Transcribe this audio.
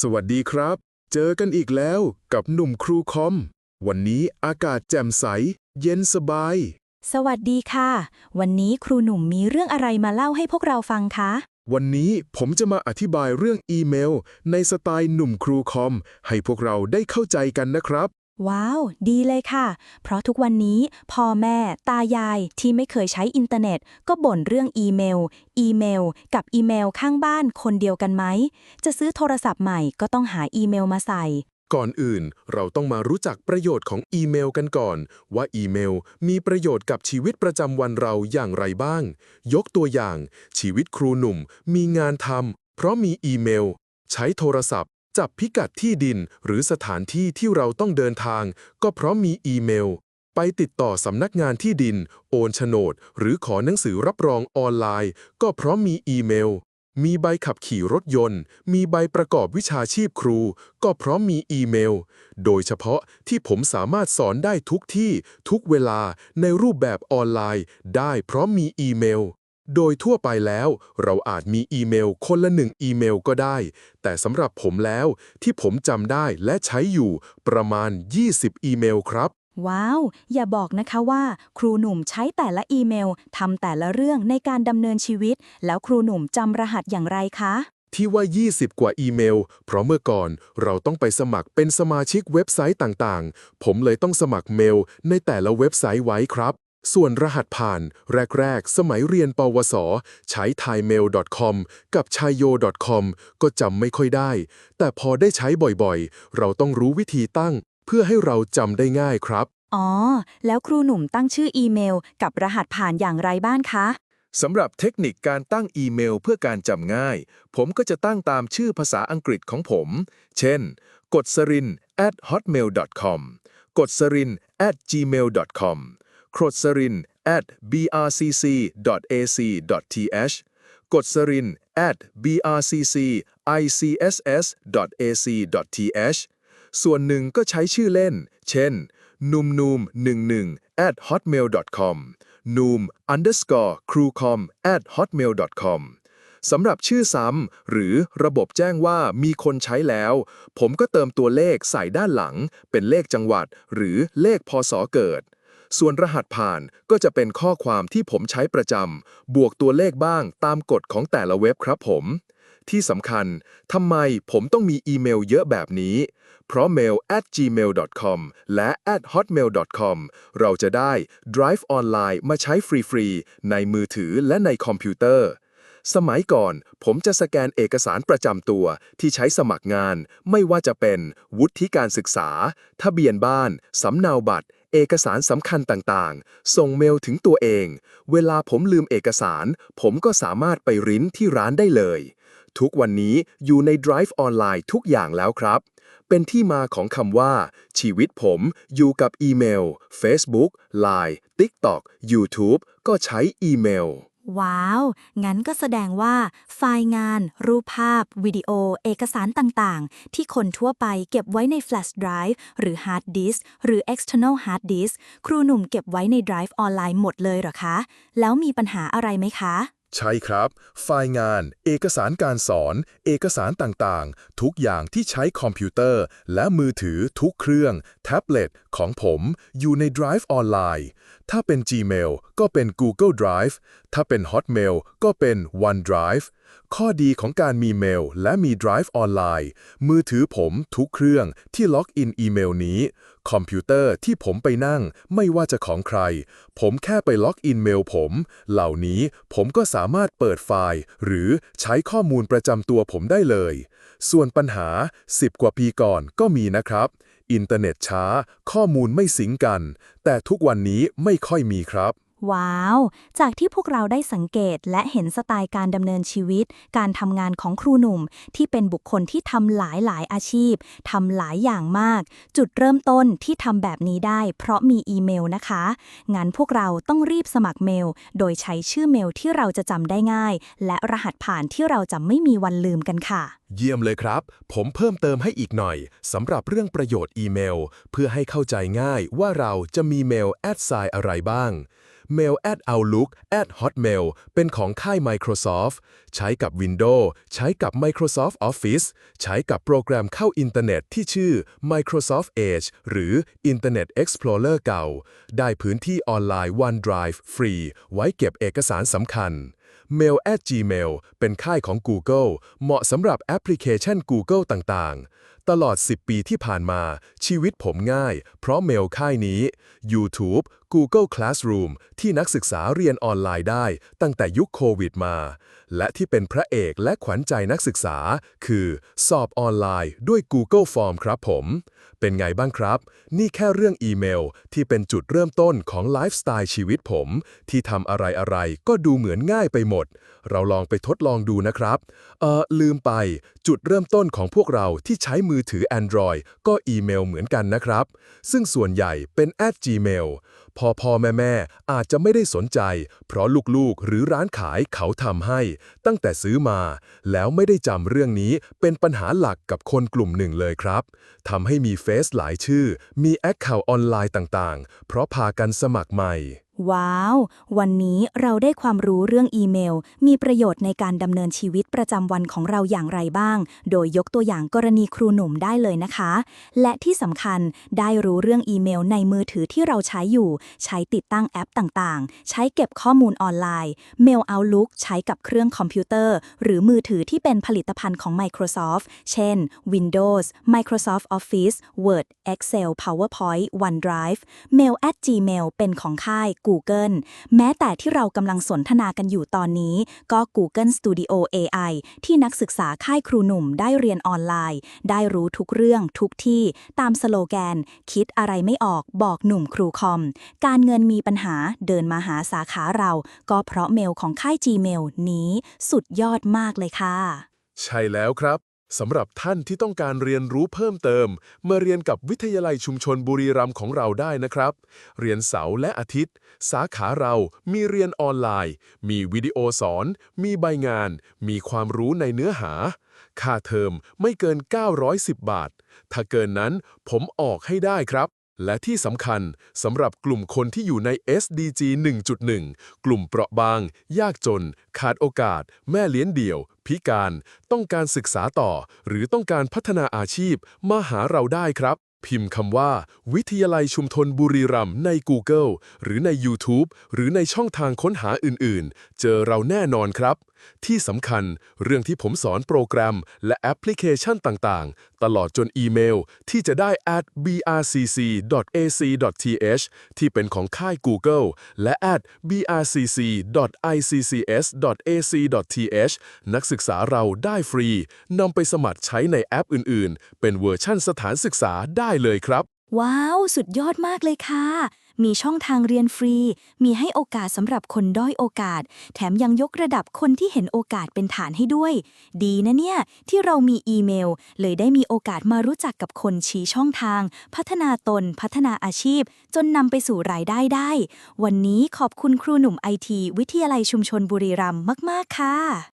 สวัสดีครับ เจอกันอีกแล้วกับหนุ่มครูคอม วันนี้อากาศแจ่มใส เย็นสบาย สวัสดีค่ะ วันนี้ครูหนุ่มมีเรื่องอะไรมาเล่าให้พวกเราฟังคะ วันนี้ผมจะมาอธิบายเรื่องอีเมล ในสไตล์หนุ่มครูคอม ให้พวกเราได้เข้าใจกันนะครับ ว้าว ดีเลยค่ะ เพราะทุกวันนี้พ่อแม่ ตายายที่ไม่เคยใช้อินเทอร์เน็ต ก็บ่นเรื่องอีเมล อีเมล กับอีเมลข้างบ้านคนเดียวกันไหม จะซื้อโทรศัพท์ใหม่ก็ต้องหาอีเมลมาใส่ ก่อนอื่น เราต้องมารู้จักประโยชน์ของอีเมลกันก่อน ว่าอีเมลมีประโยชน์กับชีวิตประจำวันเราอย่างไรบ้าง ยกตัวอย่าง ชีวิตครูหนุ่มมีงานทำเพราะมีอีเมล ใช้โทรศัพท์ จับพิกัดที่ดินหรือสถานที่ที่เราต้องเดินทาง ก็เพราะมีอีเมล ไปติดต่อสำนักงานที่ดิน โอนโฉนด หรือขอหนังสือรับรองออนไลน์ ก็เพราะมีอีเมล มีใบขับขี่รถยนต์ มีใบประกอบวิชาชีพครู ก็เพราะมีอีเมล โดยเฉพาะที่ผมสามารถสอนได้ทุกที่ ทุกเวลาในรูปแบบออนไลน์ ได้เพราะมีอีเมล โดยทั่วไปแล้ว เราอาจมีอีเมลคนละหนึ่งอีเมลก็ได้ แต่สำหรับผมแล้วที่ผมจำได้และใช้อยู่ประมาณ 20 อีเมลครับ ว้าว อย่าบอกนะคะว่า ครูหนุ่มใช้แต่ละอีเมลทำแต่ละเรื่องในการดำเนินชีวิต แล้วครูหนุ่มจำรหัสอย่างไรคะ ที่ว่า 20 กว่าอีเมล เพราะเมื่อก่อนเราต้องไปสมัครเป็นสมาชิกเว็บไซต์ต่างๆ ผมเลยต้องสมัครเมลในแต่ละเว็บไซต์ไว้ครับ ส่วนรหัสผ่าน แรก ๆ สมัยเรียนปวส ใช้ thaimail.com กับ chayo.com ก็จำไม่ค่อยได้ แต่พอได้ใช้บ่อยๆ เราต้องรู้วิธีตั้ง เพื่อให้เราจำได้ง่ายครับ อ๋อ แล้วครูหนุ่มตั้งชื่ออีเมล กับรหัสผ่านอย่างไรบ้างคะ สำหรับเทคนิคการตั้งอีเมลเพื่อการจำง่าย ผมก็จะตั้งตามชื่อภาษาอังกฤษของผม เช่น กดสริน at hotmail.com กดสริน at gmail.com ครดสริน at brcc.ac.th กดสริน at brccics.ac.th ส่วนหนึ่งก็ใช้ชื่อเล่น เช่นนุ่มนุ่ม11 at hotmail.com นุ่ม underscore crewcom at hotmail.com สำหรับชื่อซ้ำหรือระบบแจ้งว่ามีคนใช้แล้ว ผมก็เติมตัวเลขใส่ด้านหลัง เป็นเลขจังหวัด หรือเลขพศเกิด ส่วนรหัสผ่านก็จะเป็นข้อความที่ผมใช้ประจำบวกตัวเลขบ้างตามกฎของแต่ละเว็บครับผม ที่สำคัญทำไมผมต้องมีอีเมลเยอะแบบนี้ เพราะ mail at gmail.com และ at hotmail.com เราจะได้ Drive ออนไลน์มาใช้ฟรีๆ ในมือถือและในคอมพิวเตอร์สมัยก่อนผมจะสแกนเอกสารประจำตัวที่ใช้สมัครงาน ไม่ว่าจะเป็นวุฒิการศึกษา ทะเบียนบ้าน สำเนาบัตร เอกสารสำคัญต่างๆ ส่งเมลถึงตัวเอง เวลาผมลืมเอกสาร ผมก็สามารถไปริ้นที่ร้านได้เลย ทุกวันนี้อยู่ใน Drive ออนไลน์ทุกอย่างแล้วครับ เป็นที่มาของคำว่า ชีวิตผมอยู่กับอีเมล Facebook Line TikTok YouTube ก็ใช้อีเมล ว้าว งั้นก็แสดงว่า ไฟล์งาน รูปภาพ วิดีโอ เอกสารต่างๆ ที่คนทั่วไปเก็บไว้ใน Flash Drive หรือ Hard Disk หรือ External Hard Disk ครูหนุ่มเก็บไว้ใน Drive ออนไลน์หมดเลยเหรอคะ แล้วมีปัญหาอะไรไหมคะ ใช่ครับ ไฟล์งาน เอกสารการสอน เอกสารต่างๆ ทุกอย่างที่ใช้คอมพิวเตอร์ และมือถือทุกเครื่อง แท็บเล็ตของผมอยู่ใน Drive ออนไลน์ ถ้าเป็น Gmail ก็เป็น Google Drive ถ้าเป็น Hotmail ก็เป็น OneDrive ข้อดีของการมีเมลและมี Drive ออนไลน์ มือถือผมทุกเครื่องที่ล็อกอินอีเมลนี้ คอมพิวเตอร์ที่ผมไปนั่งไม่ว่าจะของใคร ผมแค่ไปล็อกอินเมลผม เหล่านี้ผมก็สามารถเปิดไฟล์ หรือใช้ข้อมูลประจำตัวผมได้เลย ส่วนปัญหา 10 กว่าปีก่อนก็มีนะครับ อินเทอร์เน็ตช้า ข้อมูลไม่สิงกัน แต่ทุกวันนี้ไม่ค่อยมีครับ ว้าว จากที่พวกเราได้สังเกตและเห็นสไตล์การดำเนินชีวิต การทำงานของครูหนุ่ม ที่เป็นบุคคลที่ทำหลายหลายอาชีพทำหลายอย่างมาก จุดเริ่มต้นที่ทำแบบนี้ได้ เพราะมีอีเมลนะคะ งั้นพวกเราต้องรีบสมัครเมล โดยใช้ชื่อเมลที่เราจะจำได้ง่าย และรหัสผ่านที่เราจะไม่มีวันลืมกันค่ะ เยี่ยมเลยครับ ผมเพิ่มเติมให้อีกหน่อยสำหรับเรื่องประโยชน์อีเมล เพื่อให้เข้าใจง่ายว่าเราจะมีเมลแอดไซน์อะไรบ้าง Mail at Outlook at Hotmail เป็นของค่าย Microsoft ใช้กับ Windows ใช้กับ Microsoft Office ใช้กับโปรแกรมเข้าอินเทอร์เน็ตที่ชื่อ Microsoft Edge หรือ Internet Explorer เก่า ได้พื้นที่ออนไลน์ OneDrive ฟรี ไว้เก็บเอกสารสำคัญ Mail at Gmail เป็นค่ายของ Google เหมาะสำหรับแอปพลิเคชัน Google ต่างๆ ตลอด 10 ปีที่ผ่านมา ชีวิตผมง่าย เพราะเมลค่ายนี้ YouTube Google Classroom ที่นักศึกษาเรียนออนไลน์ได้ตั้งแต่ยุคโควิดมา และที่เป็นพระเอกและขวัญใจนักศึกษา คือสอบออนไลน์ด้วย Google Form ครับผม เป็นไงบ้างครับ นี่แค่เรื่องอีเมลที่เป็นจุดเริ่มต้นของไลฟ์สไตล์ชีวิตผม ที่ทำอะไรๆก็ดูเหมือนง่ายไปหมด เราลองไปทดลองดูนะครับ เออลืมไป จุดเริ่มต้นของพวกเราที่ใช้มือถือ Android ก็อีเมลเหมือนกันนะครับ ซึ่งส่วนใหญ่เป็น at gmail พ่อพ่อแม่แม่อาจจะไม่ได้สนใจ เพราะลูกๆ หรือร้านขายเขาทำให้ ตั้งแต่ซื้อมา แล้วไม่ได้จำเรื่องนี้เป็นปัญหาหลักกับคนกลุ่มหนึ่งเลยครับทำให้มีเฟซหลายชื่อ มีแอคเคาท์ออนไลน์ต่างๆ เพราะพากันสมัครใหม่ ว้าว วันนี้เราได้ความรู้เรื่องอีเมล มีประโยชน์ในการดำเนินชีวิตประจำวันของเราอย่างไรบ้าง โดยยกตัวอย่างกรณีครูหนุ่มได้เลยนะคะ และที่สำคัญได้รู้เรื่องอีเมลในมือถือที่เราใช้อยู่ ใช้ติดตั้งแอปต่างๆ ใช้เก็บข้อมูลออนไลน์ Mail Outlook ใช้กับเครื่องคอมพิวเตอร์ หรือมือถือที่เป็นผลิตภัณฑ์ของ Microsoft เช่น Windows Microsoft Office Word Excel PowerPoint OneDrive Mail at Gmail เป็นของค่าย Google แม้แต่ที่เรากำลังสนทนากันอยู่ตอนนี้ ก็ Google Studio AI ที่นักศึกษาค่ายครูหนุ่มได้เรียนออนไลน์ ได้รู้ทุกเรื่องทุกที่ตามสโลแกน คิดอะไรไม่ออกบอกหนุ่มครูคอม การเงินมีปัญหาเดินมาหาสาขาเรา ก็เพราะเมลของค่าย Gmail นี้สุดยอดมากเลยค่ะ ใช่แล้วครับ สำหรับท่านที่ต้องการเรียนรู้เพิ่มเติม มาเรียนกับวิทยาลัยชุมชนบุรีรัมย์ของเราได้นะครับ เรียนเสาร์และอาทิตย์ สาขาเรามีเรียนออนไลน์ มีวิดีโอสอน มีใบงาน มีความรู้ในเนื้อหา ค่าเทอมไม่เกิน 910 บาท ถ้าเกินนั้นผมออกให้ได้ครับ และที่สำคัญสำหรับกลุ่มคนที่อยู่ใน SDG 1.1 กลุ่มเปราะบาง ยากจน ขาดโอกาส แม่เลี้ยงเดี่ยว พิการ ต้องการศึกษาต่อ หรือต้องการพัฒนาอาชีพ มาหาเราได้ครับ พิมพ์คำว่า วิทยาลัยชุมชนบุรีรัมย์ใน Google หรือใน YouTube หรือในช่องทางค้นหาอื่นๆ เจอเราแน่นอนครับ ที่สำคัญเรื่องที่ผมสอนโปรแกรมและแอปพลิเคชันต่างๆ ตลอดจนอีเมลที่จะได้ at brcc.ac.th ที่เป็นของค่าย Google และ at brcc.iccs.ac.th นักศึกษาเราได้ฟรีนำไปสมัครใช้ในแอปอื่นๆ เป็นเวอร์ชั่นสถานศึกษาได้เลยครับ ว้าว สุดยอดมากเลยค่ะ มีช่องทางเรียนฟรี มีให้โอกาสสำหรับคนด้อยโอกาส แถมยังยกระดับคนที่เห็นโอกาสเป็นฐานให้ด้วย ดีนะเนี่ย ที่เรามีอีเมล เลยได้มีโอกาสมารู้จักกับคนชี้ช่องทาง พัฒนาตน พัฒนาอาชีพ จนนำไปสู่รายได้ได้ วันนี้ขอบคุณครูหนุ่มไอทีวิทยาลัยชุมชนบุรีรัมย์มาก ๆ ค่ะ